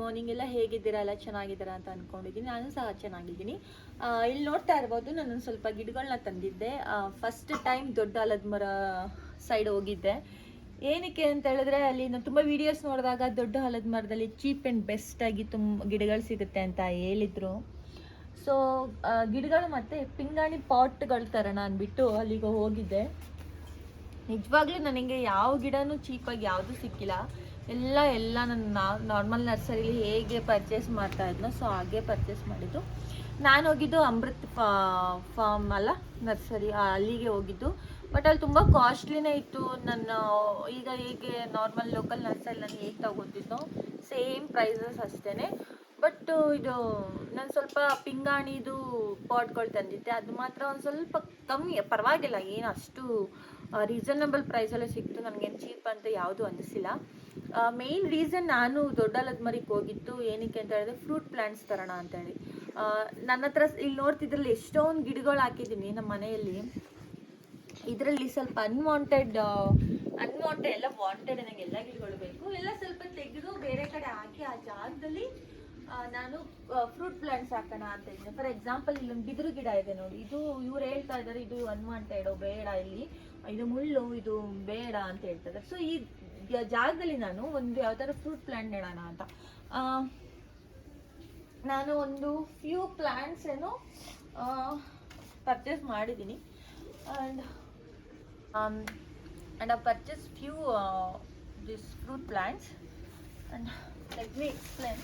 Morning ಎಲ್ಲ ಹೇಗಿದ್ದೀರಾ? ಎಲ್ಲ ಚೆನ್ನಾಗಿದ್ದೀರಾ ಅಂತ ಅನ್ಕೊಂಡಿದ್ದೀನಿ. ನಾನು ಸಹ ಚೆನ್ನಾಗಿದ್ದೀನಿ. ಇಲ್ಲಿ ನೋಡ್ತಾ ಇರ್ಬೋದು, ನಾನು ಸ್ವಲ್ಪ ಗಿಡಗಳನ್ನ ತಂದಿದ್ದೆ. ಫಸ್ಟ್ ಟೈಮ್ ದೊಡ್ಡ ಆಲದ ಮರ ಸೈಡ್ ಹೋಗಿದ್ದೆ. ಏನಕ್ಕೆ ಅಂತ ಹೇಳಿದ್ರೆ, ಅಲ್ಲಿ ನಾನು ತುಂಬ ವಿಡಿಯೋಸ್ ನೋಡಿದಾಗ ದೊಡ್ಡ ಆಲದ ಮರದಲ್ಲಿ ಚೀಪ್ ಆ್ಯಂಡ್ ಬೆಸ್ಟ್ ಆಗಿ ತುಂಬ ಗಿಡಗಳು ಸಿಗುತ್ತೆ ಅಂತ ಹೇಳಿದ್ರು. ಸೊ ಗಿಡಗಳು ಮತ್ತು ಪಿಂಗಾಣಿ ಪಾಟ್ಗಳು ತರೋಣ ಅಂದ್ಬಿಟ್ಟು ಅಲ್ಲಿಗೆ ಹೋಗಿದ್ದೆ. ನಿಜವಾಗ್ಲೂ ನನಗೆ ಯಾವ ಗಿಡನೂ ಚೀಪಾಗಿ ಯಾವುದೂ ಸಿಕ್ಕಿಲ್ಲ. ಎಲ್ಲ ಎಲ್ಲ ನನ್ನ ನಾರ್ಮಲ್ ನರ್ಸರಿಲಿ ಹೇಗೆ ಪರ್ಚೇಸ್ ಮಾಡ್ತಾ ಇದ್ನೋ ಸೊ ಹಾಗೆ ಪರ್ಚೇಸ್ ಮಾಡಿದ್ದು. ನಾನು ಹೋಗಿದ್ದು ಅಮೃತ್ ಫಾರ್ಮ್ ಅಲ್ಲ ನರ್ಸರಿ ಅಲ್ಲಿಗೆ ಹೋಗಿದ್ದು. ಬಟ್ ಅಲ್ಲಿ ತುಂಬ ಕಾಸ್ಟ್ಲಿನೇ ಇತ್ತು. ನನ್ನ, ಈಗ ಹೇಗೆ ನಾರ್ಮಲ್ ಲೋಕಲ್ ನರ್ಸರಿ ನಾನು ಹೇಗೆ ತಗೋತಿದ್ದೋ ಸೇಮ್ ಪ್ರೈಸಸ್ ಅಷ್ಟೇ ಬಟ್ ಇದು, ನಾನು ಸ್ವಲ್ಪ ಪಿಂಗಾಣಿದು ಪಾಟ್ಗಳು ತಂದಿದ್ದೆ. ಅದು ಮಾತ್ರ ಒಂದು ಸ್ವಲ್ಪ ಕಮ್ಮಿ, ಪರವಾಗಿಲ್ಲ. ಏನು ಅಷ್ಟು ರೀಸನಬಲ್ ಪ್ರೈಸಲ್ಲೇ ಸಿಕ್ತು. ನನಗೇನು ಚೀಪ್ ಅಂತ ಯಾವುದೂ ಅನ್ನಿಸಿಲ್ಲ ಮೇಯ್ನ್ ರೀಸನ್ ನಾನು ದೊಡ್ಡ ಲದ್ಮರಿಗೆ ಹೋಗಿದ್ದು ಏನಕ್ಕೆ ಅಂತ ಹೇಳಿದ್ರೆ ಫ್ರೂಟ್ ಪ್ಲ್ಯಾಂಟ್ಸ್ ತರೋಣ ಅಂತೇಳಿ ಹೇಳಿ. ನನ್ನ ಹತ್ರ ಇಲ್ಲಿ ನೋಡ್ತಿದ್ರಲ್ಲಿ ಎಷ್ಟೊಂದು ಗಿಡಗಳು ಹಾಕಿದ್ದೀನಿ ನಮ್ಮ ಮನೆಯಲ್ಲಿ. ಇದರಲ್ಲಿ ಸ್ವಲ್ಪ ಅನ್ವಾಂಟೆಡ್ ಅನ್ವಾಂಟೆಡ್ ಎಲ್ಲ ವಾಂಟೆಡ್ ನನಗೆ ಎಲ್ಲ ಗಿಡಗಳು ಬೇಕು. ಎಲ್ಲ ಸ್ವಲ್ಪ ತೆಗೆದು ಬೇರೆ ಕಡೆ ಹಾಕಿ ಆ ಜಾಗದಲ್ಲಿ ನಾನು ಫ್ರೂಟ್ ಪ್ಲಾಂಟ್ಸ್ ಹಾಕೋಣ ಅಂತ ಇದ್ದೀನಿ. ಫಾರ್ ಎಕ್ಸಾಂಪಲ್ ಇಲ್ಲೊಂದು ಬಿದಿರು ಗಿಡ ಇದೆ ನೋಡಿ. ಇದು ಇವ್ರು ಹೇಳ್ತಾ ಇದ್ದಾರೆ ಇದು ಅನ್ವಾಂಟೆಡ್ ಬೇಡ ಇಲ್ಲಿ. ಇದು ಮುಳ್ಳು, ಇದು ಬೇಡ ಅಂತ ಹೇಳ್ತಾರೆ ಸೊ ಈ ಜಾಗದಲ್ಲಿ ನಾನು ಒಂದು ಯಾವ್ದಾದ್ರು ಫ್ರೂಟ್ ಪ್ಲಾಂಟ್ ನೆಡೋಣ ಅಂತ. ನಾನು ಒಂದು ಫ್ಯೂ ಪ್ಲಾಂಟ್ಸ್ ಏನು ಪರ್ಚೇಸ್ ಮಾಡಿದ್ದೀನಿ. And and I purchase few this fruit plants and let me explain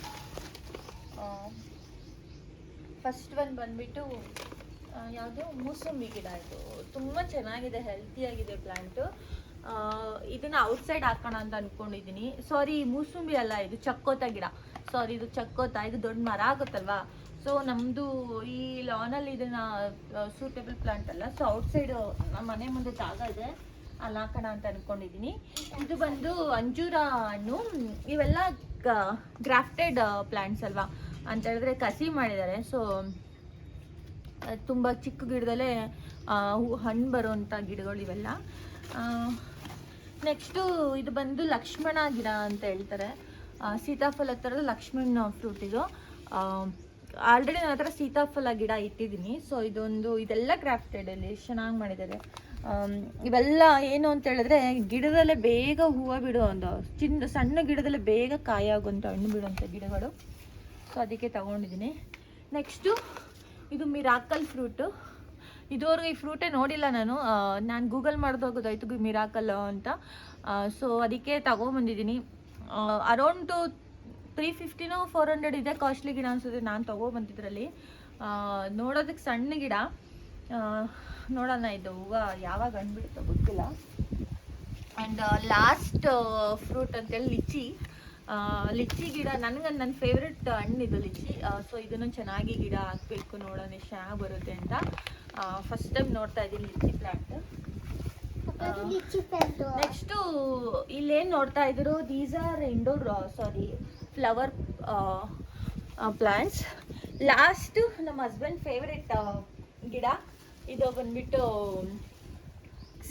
first one ಬಂದ್ಬಿಟ್ಟು ಯಾವುದು? ಮೂಸಂಬಿ ಗಿಡ ಇದು. ತುಂಬ ಚೆನ್ನಾಗಿದೆ ಹೆಲ್ತಿಯಾಗಿದೆ ಪ್ಲಾಂಟು ಇದನ್ನ ಔಟ್ಸೈಡ್ ಹಾಕೋಣ ಅಂತ ಅನ್ಕೊಂಡಿದ್ದೀನಿ ಸಾರಿ ಮೂಸುಂಬಿ ಅಲ್ಲ, ಇದು ಚಕ್ಕೋತ ಗಿಡ. ಸಾರಿ ಇದು ಚಕ್ಕೋತ, ಇದು ದೊಡ್ಡ ಮರ ಆಗುತ್ತಲ್ವಾ? ಸೊ ನಮ್ಮದು ಈ ಲಾನಲ್ಲಿ ಇದನ್ನ ಸೂಟೇಬಲ್ ಪ್ಲಾಂಟ್ ಅಲ್ಲ. ಸೊ ಔಟ್ಸೈಡ್ ನಮ್ಮ ಮನೆ ಮುಂದೆ ಜಾಗ ಇದೆ. ಅಲ್ಲಿ ಹಾಕೋಣ ಅಂತ ಅನ್ಕೊಂಡಿದ್ದೀನಿ ಇದು ಬಂದು ಅಂಜೂರ ಹಣ್ಣು. ಇವೆಲ್ಲ ಗ್ರಾಫ್ಟೆಡ್ ಪ್ಲಾಂಟ್ಸ್ ಅಲ್ವಾ? ಅಂತ ಹೇಳಿದ್ರೆ ಕಸಿ ಮಾಡಿದ್ದಾರೆ. ಸೊ ತುಂಬ ಚಿಕ್ಕ ಗಿಡದಲ್ಲೇ ಹಣ್ಣು ಬರುವಂಥ ಗಿಡಗಳು ಇವೆಲ್ಲ ನೆಕ್ಸ್ಟು ಇದು ಬಂದು ಲಕ್ಷ್ಮಣ ಗಿಡ ಅಂತ ಹೇಳ್ತಾರೆ. ಸೀತಾಫಲ ಥರದ ಲಕ್ಷ್ಮಣ ಫ್ರೂಟ್ ಇದು. ಆಲ್ರೆಡಿ ನನ್ನ ಹತ್ರ ಸೀತಾಫಲ ಗಿಡ ಇಟ್ಟಿದ್ದೀನಿ. ಸೊ ಇದೊಂದು, ಇದೆಲ್ಲ ಕ್ರಾಫ್ಟೆಡಲ್ಲಿ ಚೆನ್ನಾಗಿ ಮಾಡಿದ್ದಾರೆ. ಇವೆಲ್ಲ ಏನು ಅಂತ ಹೇಳಿದ್ರೆ, ಗಿಡದಲ್ಲೇ ಬೇಗ ಹೂವು ಬಿಡೋ ಒಂದು ಚಿನ್ನ ಸಣ್ಣ ಗಿಡದಲ್ಲೇ ಬೇಗ ಕಾಯಾಗುವಂಥ ಹಣ್ಣು ಬಿಡುವಂಥ ಗಿಡಗಳು. ಸೊ ಅದಕ್ಕೆ ತಗೊಂಡಿದ್ದೀನಿ. ನೆಕ್ಸ್ಟು ಇದು ಮಿರಾಕಲ್ ಫ್ರೂಟು ಇದುವರೆಗೂ ಈ ಫ್ರೂಟೇ ನೋಡಿಲ್ಲ ನಾನು. ನಾನು ಗೂಗಲ್ ಮಾಡ್ದು ಹೋಗೋದಾಯ್ತು ಮಿರಾಕಲ್ ಅಂತ. ಸೊ ಅದಕ್ಕೆ ತಗೊಂಬಂದಿದ್ದೀನಿ. ಅರೌಂಡ್ ತ್ರೀ ಫಿಫ್ಟಿನೋ ಫೋರ್ ಹಂಡ್ರೆಡ್ ಇದೆ ಕಾಸ್ಟ್ಲಿ ಗಿಡ ಅನ್ಸುತ್ತೆ ನಾನು ತೊಗೊಬಂದಿದ್ರಲ್ಲಿ. ನೋಡೋದಕ್ಕೆ ಸಣ್ಣ ಗಿಡ. ನೋಡೋಣ ಇದು ಹೂವು ಯಾವಾಗ ಹಣ್ಬಿಡುತ್ತೋ ಗೊತ್ತಿಲ್ಲ. ಆ್ಯಂಡ್ ಲಾಸ್ಟ್ ಫ್ರೂಟ್ ಅಂತೇಳಿ ಲಿಚ್ಚಿ ಲಿಚಿ ಲಿಚ್ಚಿ ಗಿಡ ನನಗೆ ನನ್ನ ಫೇವ್ರೆಟ್ ಹಣ್ಣಿದು ಲಿಚ್ಚಿ ಸೊ ಇದನ್ನು ಚೆನ್ನಾಗಿ ಗಿಡ ಹಾಕಬೇಕು ನೋಡೋಣ ಎಷ್ಟು ಚೆನ್ನಾಗಿ ಬರುತ್ತೆ ಅಂತ. ಫಸ್ಟ್ ಟೈಮ್ ನೋಡ್ತಾ ಇದ್ದೀನಿ ಲಿಚ್ಚಿ ಪ್ಲಾಂಟ್ ನೆಕ್ಸ್ಟು ಇಲ್ಲೇನು ನೋಡ್ತಾ ಇದ್ರು these are indoor sorry flower plants last ನಮ್ಮ ಹಸ್ಬೆಂಡ್ ಫೇವ್ರೆಟ್ ಗಿಡ ಇದು ಬಂದ್ಬಿಟ್ಟು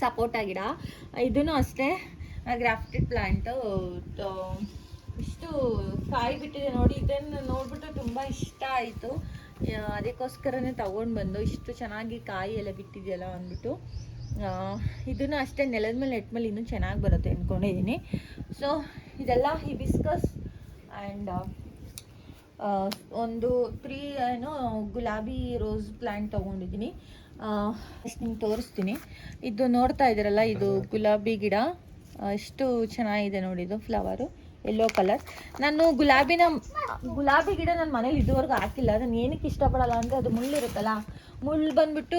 ಸಪೋಟ ಗಿಡ. ಇದೂ ಅಷ್ಟೇ ಗ್ರಾಫ್ಟೆಡ್ ಪ್ಲಾಂಟು ಇಷ್ಟು ಕಾಯಿ ಬಿಟ್ಟಿದೆ ನೋಡಿ ಇದನ್ನು ನೋಡ್ಬಿಟ್ಟು ತುಂಬ ಇಷ್ಟ ಆಯಿತು. ಅದಕ್ಕೋಸ್ಕರನೇ ತಗೊಂಡು ಬಂದು ಇಷ್ಟು ಚೆನ್ನಾಗಿ ಕಾಯಿ ಎಲ್ಲ ಬಿಟ್ಟಿದೆಯಲ್ಲ ಅಂದ್ಬಿಟ್ಟು ಇದನ್ನು ಅಷ್ಟೇ ನೆಲದ ಮೇಲೆ ನೆಟ್ಮೇಲೆ ಇನ್ನೂ ಚೆನ್ನಾಗಿ ಬರುತ್ತೆ ಅಂದ್ಕೊಂಡಿದ್ದೀನಿ ಸೊ ಇದೆಲ್ಲ ಹಿಬಿಸ್ಕಸ್ ಆ್ಯಂಡ್ ಒಂದು ತ್ರೀ ಏನು ಗುಲಾಬಿ ರೋಸ್ ಪ್ಲ್ಯಾಂಟ್ ತೊಗೊಂಡಿದ್ದೀನಿ. ಅಷ್ಟು ನಿಮ್ಗೆ ತೋರಿಸ್ತೀನಿ. ಇದು ನೋಡ್ತಾ ಇದ್ದೀರಲ್ಲ ಇದು ಗುಲಾಬಿ ಗಿಡ. ಎಷ್ಟು ಚೆನ್ನಾಗಿದೆ ನೋಡಿ ಇದು ಫ್ಲವರು ಯೆಲ್ಲೋ ಕಲರ್ ನಾನು ಗುಲಾಬಿನ ಗುಲಾಬಿ ಗಿಡ ನನ್ನ ಮನೇಲಿ ಇದುವರೆಗೂ ಹಾಕಿಲ್ಲ. ನಾನು ಏನಕ್ಕೆ ಇಷ್ಟಪಡಲ್ಲ ಅಂದರೆ ಅದು ಮುಳ್ಳಿರುತ್ತಲ್ಲ ಮುಳ್ಳು ಬಂದುಬಿಟ್ಟು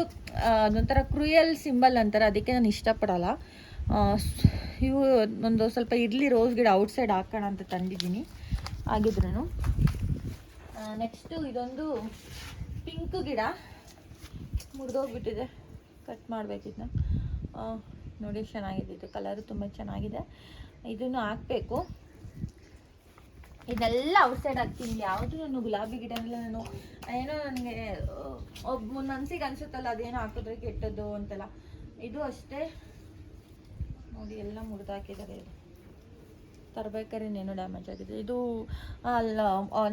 ಅದೊಂಥರ ಕ್ರೂಯಲ್ ಸಿಂಬಲ್ ಅಂತಾರೆ. ಅದಕ್ಕೆ ನಾನು ಇಷ್ಟಪಡಲ್ಲ. ಇವು ಒಂದು ಸ್ವಲ್ಪ ಇರಲಿ ರೋಸ್ ಗಿಡ ಔಟ್ಸೈಡ್ ಹಾಕೋಣ ಅಂತ ತಂದಿದ್ದೀನಿ. ಆಗಿದ್ರೂ ನೆಕ್ಸ್ಟು ಇದೊಂದು ಪಿಂಕ್ ಗಿಡ. ಮುರಿದೋಗ್ಬಿಟ್ಟಿದೆ. ಕಟ್ ಮಾಡಬೇಕಿದ್ನ ನೋಡಿ, ಚೆನ್ನಾಗಿದೆ. ಇದು ಕಲರು ತುಂಬ ಚೆನ್ನಾಗಿದೆ. ಇದನ್ನು ಹಾಕಬೇಕು. ಇದೆಲ್ಲ ಔಟ್ಸೈಡ್ ಹಾಕ್ತೀನಿ. ಯಾವುದು ನಾನು ಗುಲಾಬಿ ಗಿಡನೆಲ್ಲ ನಾನು, ಏನೋ ನನಗೆ ಒಬ್ಬ ಮನ್ಸಿಗೆ ಅನ್ಸುತ್ತಲ್ಲ, ಅದೇನೋ ಹಾಕಿದ್ರೆ ಕೆಟ್ಟದ್ದು ಅಂತೆಲ್ಲ. ಇದು ಅಷ್ಟೇ. ನೋಡಿ, ಎಲ್ಲ ಮುರಿದಾಕಿದ್ದಾರೆ ಇದು ತರಬೇಕಾದ್ರೆ ಇನ್ನೇನೋ ಡ್ಯಾಮೇಜ್ ಆಗಿದೆ. ಇದು, ಅಲ್ಲ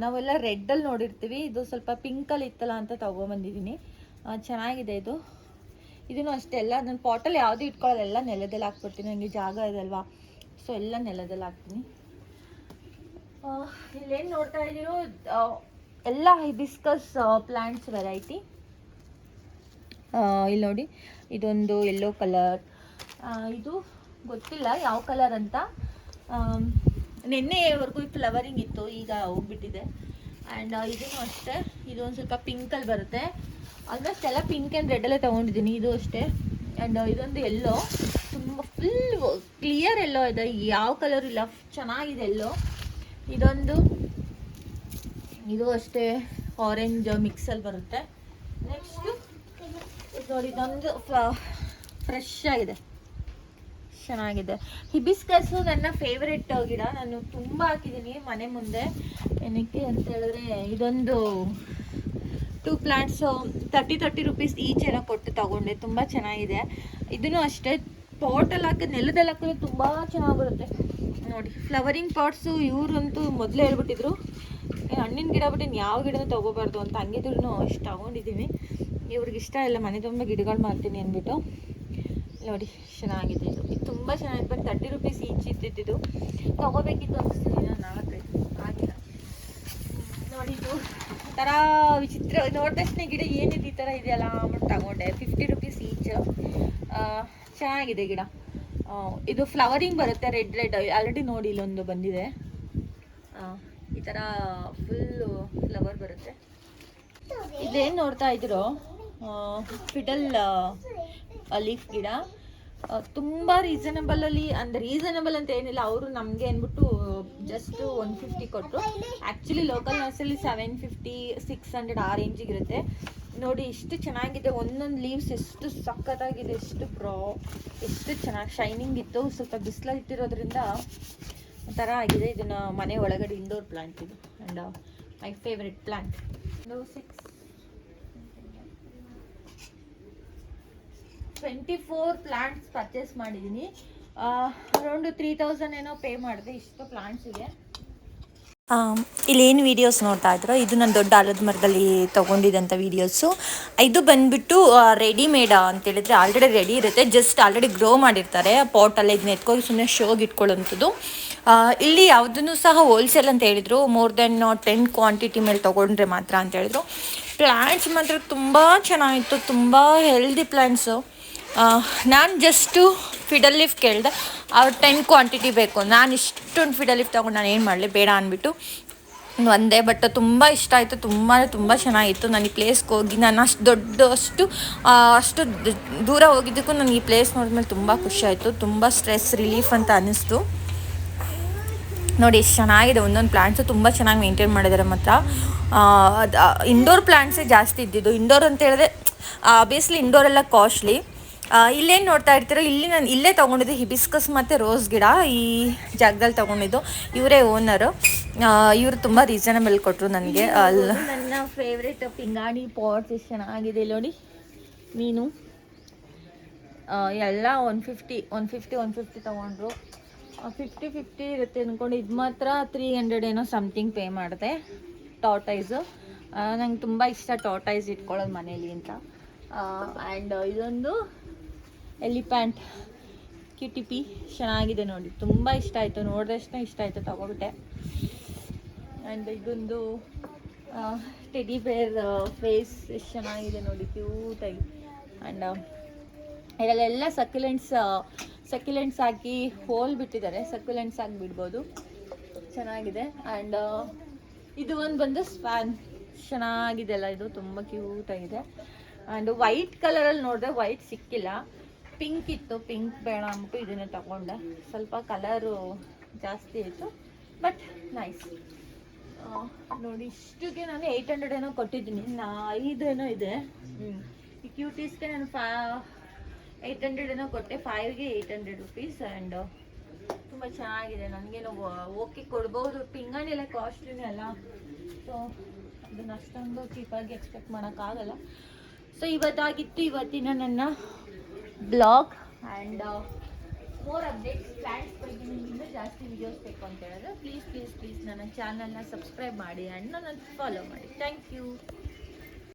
ನಾವೆಲ್ಲ ರೆಡ್ಡಲ್ಲಿ ನೋಡಿರ್ತೀವಿ. ಇದು ಸ್ವಲ್ಪ ಪಿಂಕಲ್ಲಿ ಇತ್ತಲ್ಲ ಅಂತ ತೊಗೊಂಬಂದಿದ್ದೀನಿ. ಚೆನ್ನಾಗಿದೆ ಇದು. ಇದನ್ನು ಅಷ್ಟೇ, ಎಲ್ಲ ನಾನು ಪಾಟಲ್ಲಿ ಯಾವುದೂ ಇಟ್ಕೊಳ್ಳೋಲ್ಲ, ಎಲ್ಲ ನೆಲದಲ್ಲಿ ಹಾಕ್ಬಿಡ್ತೀನಿ. ನನಗೆ ಜಾಗ ಇದೆ ಅಲ್ವಾ? ಸೊ ಎಲ್ಲ ನೆಲದಲ್ಲಿ ಹಾಕ್ತೀನಿ. ಇಲ್ಲೇನು ನೋಡ್ತಾ ಇದ್ದೀರೋ ಎಲ್ಲ ಹಿಬಿಸ್ಕಸ್ ಪ್ಲ್ಯಾಂಟ್ಸ್ ವೆರೈಟಿ ಇಲ್ಲಿ ನೋಡಿ, ಇದೊಂದು ಯೆಲ್ಲೋ ಕಲರ್ ಇದು ಗೊತ್ತಿಲ್ಲ ಯಾವ ಕಲರ್ ಅಂತ. ನಿನ್ನೆವರೆಗೂ ನಿನ್ನೆವರೆಗೂ ಫ್ಲವರಿಂಗ್ ಇತ್ತು, ಈಗ ಹೋಗ್ಬಿಟ್ಟಿದೆ. ಆ್ಯಂಡ್ ಇದನ್ನು ಅಷ್ಟೇ, ಇದೊಂದು ಸ್ವಲ್ಪ ಪಿಂಕಲ್ಲಿ ಬರುತ್ತೆ. ಆಲ್ಮೋಸ್ಟ್ ಎಲ್ಲ ಪಿಂಕ್ ಆ್ಯಂಡ್ ರೆಡಲ್ಲೇ ತೊಗೊಂಡಿದ್ದೀನಿ, ಇದು ಅಷ್ಟೇ. ಆ್ಯಂಡ್ ಇದೊಂದು ಎಲ್ಲೋ ತುಂಬ ಫುಲ್ ಕ್ಲಿಯರ್ ಎಲ್ಲೋ ಇದೆ, ಯಾವ ಕಲರ್ ಇಲ್ಲ, ಚೆನ್ನಾಗಿದೆ ಎಲ್ಲೋ ಇದೊಂದು, ಇದು ಅಷ್ಟೇ ಆರೆಂಜ್ ಮಿಕ್ಸಲ್ಲಿ ಬರುತ್ತೆ. ನೆಕ್ಸ್ಟು ನೋಡಿ, ಇದೊಂದು ಫ್ರೆಶ್ ಆಗಿದೆ. ಚೆನ್ನಾಗಿದೆ. ಹಿಬಿಸ್ಕಸ್ಸು ನನ್ನ ಫೇವ್ರೆಟ್ ಗಿಡ. ನಾನು ತುಂಬ ಹಾಕಿದ್ದೀನಿ ಮನೆ ಮುಂದೆ. ಏನಕ್ಕೆ ಅಂತ ಹೇಳಿದ್ರೆ, ಇದೊಂದು two plants thirty thirty rupees each ಏನೋ ಕೊಟ್ಟು ತಗೊಂಡೆ. ತುಂಬ ಚೆನ್ನಾಗಿದೆ. ಇದನ್ನು ಅಷ್ಟೇ ಟೋಟಲ್ ಹಾಕಿ ನೆಲದಲ್ಲಿ ಹಾಕಿದ್ರೆ ತುಂಬ ಚೆನ್ನಾಗಿ ಬರುತ್ತೆ. ನೋಡಿ ಫ್ಲವರಿಂಗ್ ಪಾಟ್ಸು ಇವರಂತೂ ಮೊದಲೇ ಹೇಳ್ಬಿಟ್ಟಿದ್ರು. ಹಣ್ಣಿನ ಗಿಡ ಬಿಟ್ಟು ಯಾವ ಗಿಡನೂ ತೊಗೋಬಾರ್ದು ಅಂತ ಹಂಗಿದ್ರು ಅಷ್ಟು ತಗೊಂಡಿದ್ದೀನಿ ಇವ್ರಿಗೆ ಇಷ್ಟ ಇಲ್ಲ, ಮನೆ ತುಂಬ ಗಿಡಗಳು ಮಾಡ್ತೀನಿ ಅಂದ್ಬಿಟ್ಟು. ನೋಡಿ, ಚೆನ್ನಾಗಿದೆ ಇದು. ಇದು ತುಂಬ ಚೆನ್ನಾಗಿದೆ ಬಟ್ ತರ್ಟಿ ರುಪೀಸ್ ಈಚ್ ಇದ್ದಿದ್ದು. ತೊಗೋಬೇಕಿತ್ತು ಅನಿಸ್ತೀನಿ ನಾನು ನಾಲ್ಕೈದು. ಆಗಿಲ್ಲ. ನೋಡಿ, ಇದು ಒಂಥರ ವಿಚಿತ್ರ ನೋಡಿದ ತಕ್ಷಣ ಗಿಡ ಏನಿದೆ ಈ ಥರ ಇದೆಯಲ್ಲ ಅಂದ್ಬಿಟ್ಟು ತಗೊಂಡೆ. ಫಿಫ್ಟಿ ರುಪೀಸ್ ಈಚ್ ಚೆನ್ನಾಗಿದೆ ಗಿಡ. ಇದು ಫ್ಲವರಿಂಗ್ ಬರುತ್ತೆ ರೆಡ್ ರೆಡ್ ಆಲ್ರೆಡಿ ನೋಡಿ ಇಲ್ಲೊಂದು ಬಂದಿದೆ. ಈ ಥರ ಫುಲ್ಲು ಫ್ಲವರ್ ಬರುತ್ತೆ. ಇದೇನು ನೋಡ್ತಾ ಇದ್ರು? ಫಿಡಲ್ ಲೀಫ್ ಗಿಡ. ತುಂಬ ರೀಸನಬಲಲ್ಲಿ ಅಂದರೆ ರೀಸನಬಲ್ ಅಂತ ಏನಿಲ್ಲ, ಅವರು ನಮಗೆ ಅಂದ್ಬಿಟ್ಟು ಜಸ್ಟ್ ಒನ್ ಫಿಫ್ಟಿ ಕೊಟ್ಟರು ಆ್ಯಕ್ಚುಲಿ ಲೋಕಲ್ ನರ್ಸಲ್ಲಿ ಸೆವೆನ್ ಫಿಫ್ಟಿ ಸಿಕ್ಸ್ ಹಂಡ್ರೆಡ್ ಆ ರೇಂಜಿಗೆ ಇರುತ್ತೆ. ನೋಡಿ ಎಷ್ಟು ಚೆನ್ನಾಗಿದೆ. ಒಂದೊಂದು ಲೀವ್ಸ್ ಎಷ್ಟು ಸಖತ್ತಾಗಿದೆ, ಎಷ್ಟು ಪ್ರಾ ಎಷ್ಟು ಚೆನ್ನಾಗಿ ಶೈನಿಂಗ್ ಇತ್ತು. ಸ್ವಲ್ಪ ಬಿಸಿಲಲ್ಲಿ ಇಟ್ಟಿರೋದ್ರಿಂದ ಒಂಥರ ಆಗಿದೆ. ಇದನ್ನು ಮನೆ ಒಳಗಡೆ ಇಂಡೋರ್ ಪ್ಲಾಂಟ್ ಇದು. And my favourite plant six twenty four plants purchase ಮಾಡಿದ್ದೀನಿ ಅರೌಂಡ್ ತ್ರೀ ತೌಸಂಡ್ ಏನೋ ಪೇ ಮಾಡಿದೆ, ಇಷ್ಟು ಪ್ಲಾಂಟ್ಸಿಗೆ ಇಲ್ಲೇನು ವೀಡಿಯೋಸ್ ನೋಡ್ತಾ ಇದ್ರು? ಇದು ನಾನು ದೊಡ್ಡ ಆಲದ ಮರದಲ್ಲಿ ತೊಗೊಂಡಿದ್ದಂಥ ವೀಡಿಯೋಸು ಇದು ಬಂದುಬಿಟ್ಟು ರೆಡಿಮೇಡ ಅಂತೇಳಿದರೆ ಆಲ್ರೆಡಿ ರೆಡಿ ಇರುತ್ತೆ. ಜಸ್ಟ್ ಆಲ್ರೆಡಿ ಗ್ರೋ ಮಾಡಿರ್ತಾರೆ. ಪಾಟಲ್ಲಿ ಇದನ್ನ ಎತ್ಕೋಗಿ ಸುಮ್ಮನೆ ಶೋಗೆ ಇಟ್ಕೊಳ್ಳೋಂಥದ್ದು. ಇಲ್ಲಿ ಯಾವುದನ್ನು ಸಹ ಹೋಲ್ಸೇಲ್ ಅಂತ ಹೇಳಿದರು. ಮೋರ್ ದೆನ್ ಟೆನ್ ಕ್ವಾಂಟಿಟಿ ಮೇಲೆ ತೊಗೊಂಡ್ರೆ ಮಾತ್ರ ಅಂತ ಹೇಳಿದ್ರು. ಪ್ಲ್ಯಾಂಟ್ಸ್ ಮಾತ್ರ ತುಂಬ ಚೆನ್ನಾಗಿತ್ತು. ತುಂಬ ಹೆಲ್ದಿ ಪ್ಲ್ಯಾಂಟ್ಸು ನಾನು ಜಸ್ಟು ಫಿಡಲ್ ಲೀಫ್ ಕೇಳಿದೆ. ಅವ್ರು ಟೆನ್ ಕ್ವಾಂಟಿಟಿ ಬೇಕು. ನಾನು ಇಷ್ಟೊಂದು ಫಿಡಲ್ ಲೀಫ್ ತೊಗೊಂಡು ನಾನು ಏನು ಮಾಡಲಿ? ಬೇಡ ಅಂದ್ಬಿಟ್ಟು ಒಂದೇ ಬಟ್ ತುಂಬ ಇಷ್ಟ ಆಯಿತು. ತುಂಬ ತುಂಬ ಚೆನ್ನಾಗಿತ್ತು. ನಾನು ಈ ಪ್ಲೇಸ್ಗೆ ಹೋಗಿ ನಾನು ಅಷ್ಟು ದೊಡ್ಡ, ಅಷ್ಟು ಅಷ್ಟು ದೂರ ಹೋಗಿದ್ದಕ್ಕೂ ನನಗೆ ಈ ಪ್ಲೇಸ್ ನೋಡಿದ್ಮೇಲೆ ತುಂಬ ಖುಷಿ ಆಯಿತು. ತುಂಬ ಸ್ಟ್ರೆಸ್ ರಿಲೀಫ್ ಅಂತ ಅನ್ನಿಸ್ತು ನೋಡಿ ಎಷ್ಟು ಚೆನ್ನಾಗಿದೆ. ಒಂದೊಂದು ಪ್ಲ್ಯಾಂಟ್ಸು ತುಂಬ ಚೆನ್ನಾಗಿ ಮೇಂಟೈನ್ ಮಾಡಿದ್ದಾರೆ ಮಾತ್ರ. ಅದು ಇಂಡೋರ್ ಪ್ಲ್ಯಾಂಟ್ಸೇ ಜಾಸ್ತಿ ಇದ್ದಿದ್ದು. ಇಂಡೋರ್ ಅಂತ ಹೇಳಿದ್ರೆ ಆಬ್ವಿಯಸ್ಲಿ ಇಂಡೋರ್ ಎಲ್ಲ ಕಾಸ್ಟ್ಲಿ ಇಲ್ಲೇನು ನೋಡ್ತಾ ಇರ್ತೀರೋ ಇಲ್ಲಿ ನಾನು ಇಲ್ಲೇ ತೊಗೊಂಡಿದ್ದು ಹಿಬಿಸ್ಕಸ್ ಮತ್ತು ರೋಸ್ ಗಿಡ ಈ ಜಾಗದಲ್ಲಿ ತೊಗೊಂಡಿದ್ದು. ಇವರೇ ಓನರು ಇವರು ತುಂಬ ರೀಸನಬಲ್ ಕೊಟ್ಟರು ನನಗೆ. ಅಲ್ಲಿ ನನ್ನ ಫೇವ್ರೆಟ್ ಪಿಂಗಾಣಿ ಪಾಟ್ಸ್ ಎಷ್ಟು ಚೆನ್ನಾಗಿದೆ ನೋಡಿ. ಮೀನು. ಎಲ್ಲ one fifty one fifty one fifty ತೊಗೊಂಡ್ರು ಫಿಫ್ಟಿ ಫಿಫ್ಟಿ ಇರುತ್ತೆ ಅಂದ್ಕೊಂಡು ಇದು ಮಾತ್ರ ತ್ರೀ ಹಂಡ್ರೆಡ್ ಏನೋ ಸಮಥಿಂಗ್ ಪೇ ಮಾಡಿದೆ ಟಾಟೈಸು ನಂಗೆ ತುಂಬ ಇಷ್ಟ ಟಾಟೈಸ್ ಇಟ್ಕೊಳ್ಳೋದು ಮನೇಲಿ ಅಂತ. ಆ್ಯಂಡ್ ಇದೊಂದು ಎಲಿಪ್ಯಾಂಟ್ ಕ್ಯೂಟಿಪಿ ಚೆನ್ನಾಗಿದೆ ನೋಡಿ. ತುಂಬ ಇಷ್ಟ ಆಯಿತು. ನೋಡಿದಷ್ಟೇ ಇಷ್ಟ ಆಯಿತು ತಗೊಬಿಟ್ಟೆ. ಆ್ಯಂಡ್ ಇದೊಂದು ಟೆಡಿ ಬೇರ್ ಫೇಸ್ ಎಷ್ಟು ಚೆನ್ನಾಗಿದೆ ನೋಡಿ. ಕ್ಯೂಟಾಗಿ ಆ್ಯಂಡ್ ಇದರಲ್ಲೆಲ್ಲ ಸಕ್ಯುಲೆಂಟ್ಸ್ ಸಕ್ಯುಲೆಂಟ್ಸ್ ಹಾಕಿ ಹೋಲ್ ಬಿಟ್ಟಿದ್ದಾರೆ. ಸಕ್ಯುಲೆಂಟ್ಸ್ ಹಾಕಿ ಬಿಡ್ಬೋದು ಚೆನ್ನಾಗಿದೆ ಆ್ಯಂಡ್ ಇದು ಒಂದು ಬಂದು ಸ್ಪ್ಯಾನ್ ಚೆನ್ನಾಗಿದೆ ಅಲ್ಲ ಇದು. ತುಂಬ ಕ್ಯೂಟಾಗಿದೆ ಆ್ಯಂಡ್ ವೈಟ್ ಕಲರಲ್ಲಿ ನೋಡಿದ್ರೆ ವೈಟ್ ಸಿಕ್ಕಿಲ್ಲ. ಪಿಂಕ್ ಇತ್ತು ಪಿಂಕ್ ಬೇಡ ಅಂದ್ಬಿಟ್ಟು ಇದನ್ನ ತಗೊಂಡೆ. ಸ್ವಲ್ಪ ಕಲರು ಜಾಸ್ತಿ ಆಯಿತು ಬಟ್ ನೈಸ್ ನೋಡಿ, ಇಷ್ಟಕ್ಕೆ ನಾನು ಏಯ್ಟ್ ಹಂಡ್ರೆಡ್ ಏನೋ ಕೊಟ್ಟಿದ್ದೀನಿ. ನಾ ಐದೇನೋ ಇದೆ. ಹ್ಞೂ ಈ ಕ್ಯೂಟೀಸ್ಗೆ ನಾನು ಫಾ ಏಯ್ಟ್ ಹಂಡ್ರೆಡ್ ಏನೋ ಕೊಟ್ಟೆ. ಫೈವ್ಗೆ ಏಯ್ಟ್ ಹಂಡ್ರೆಡ್ ರುಪೀಸ್ ಆ್ಯಂಡ್ ತುಂಬ ಚೆನ್ನಾಗಿದೆ. ನನಗೇನೋ ಓಕೆ ಕೊಡ್ಬೋದು. ಪಿಂಗಾಣಿ ಎಲ್ಲ ಕಾಸ್ಟ್ಲಿನೇ ಅಲ್ಲ. ಸೊ ಅದನ್ನು ಅಷ್ಟೊಂದು ಚೀಪಾಗಿ ಎಕ್ಸ್ಪೆಕ್ಟ್ ಮಾಡೋಕ್ಕಾಗಲ್ಲ. ಸೊ ಇವತ್ತಾಗಿತ್ತು ಇವತ್ತಿನ ನನ್ನ blog and more updates plans ಬಗ್ಗೆ ಇನ್ನೂ ಜಾಸ್ತಿ ವಿಡಿಯೋಸ್ ಬೇಕು ಅಂತ ಹೇಳಿದ್ರೆ ಪ್ಲೀಸ್ ಪ್ಲೀಸ್ ಪ್ಲೀಸ್ ನನ್ನ ಚಾನಲ್ನ ಸಬ್ಸ್ಕ್ರೈಬ್ ಮಾಡಿ ಆ್ಯಂಡ್ ನನ್ನ ಫಾಲೋ ಮಾಡಿ. Thank you